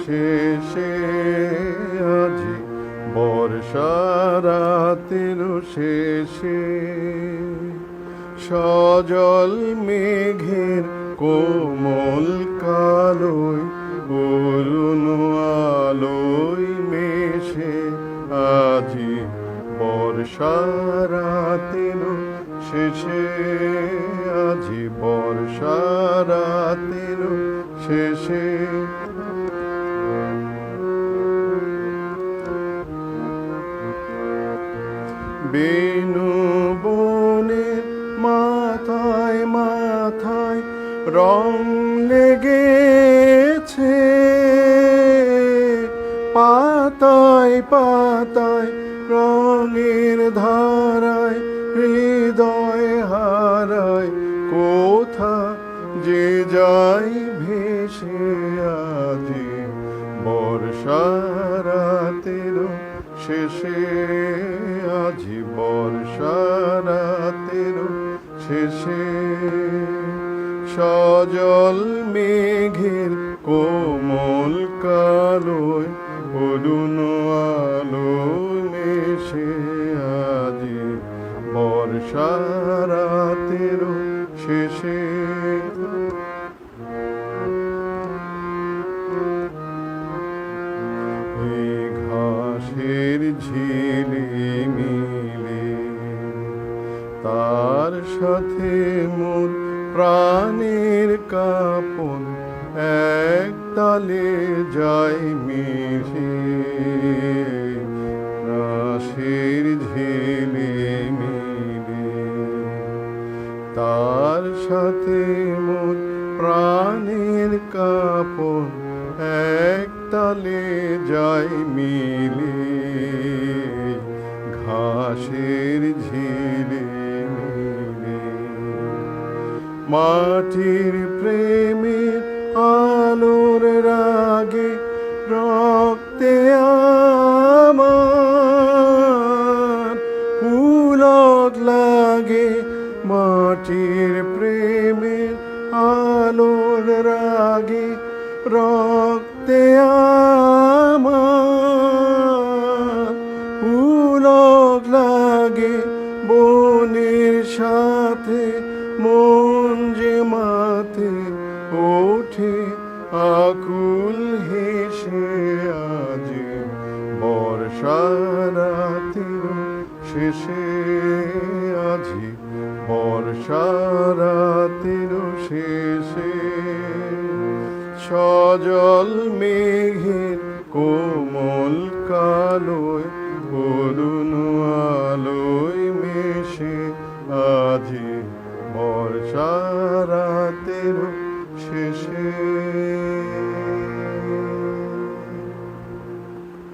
শেষে শেষে সজল মেঘের কোমল কালোয় অরুণ আলোয় মেশে আজি বর্ষারাতের শেষে আজি বর্ষারাতের শেষে। বেনু বনের মাথায় মাথায় রং লেগেছে। পাতায় পাতায় রঙের ধারায় হারায় কোথা যে যাই ভেসে আজি বর্ষারাতের শেষে আজি বর্ষারাতের শেষে সজল মেঘের কোমল কালোয় অরুণ আলো মেশে আজি বর্ষারাতের শেষে ঘাসের ঝিলে মিলে তার সাথে মোর প্রাণের কাপন এক তালে যাই মিশে। সাথে মোর প্রাণের কাপন এক তালে যাই মিলে। ঘাসের ঝিলে মিলে। মাটির প্রেমের আলোর রাগে রক্তে আমার পুলক লাগে মাটির প্রেমের আলোর রাগে রক্তে আমার লাগে বনের সাথে মন যে মাথে ওঠে আকুল হেসে আজি বর্ষারাতের শেষে আজি বর্ষারাতের শেষে সজল মেঘের কোমল কালোয় অরুণ আলোয় মেশে আজি বর্ষারাতের শেষে।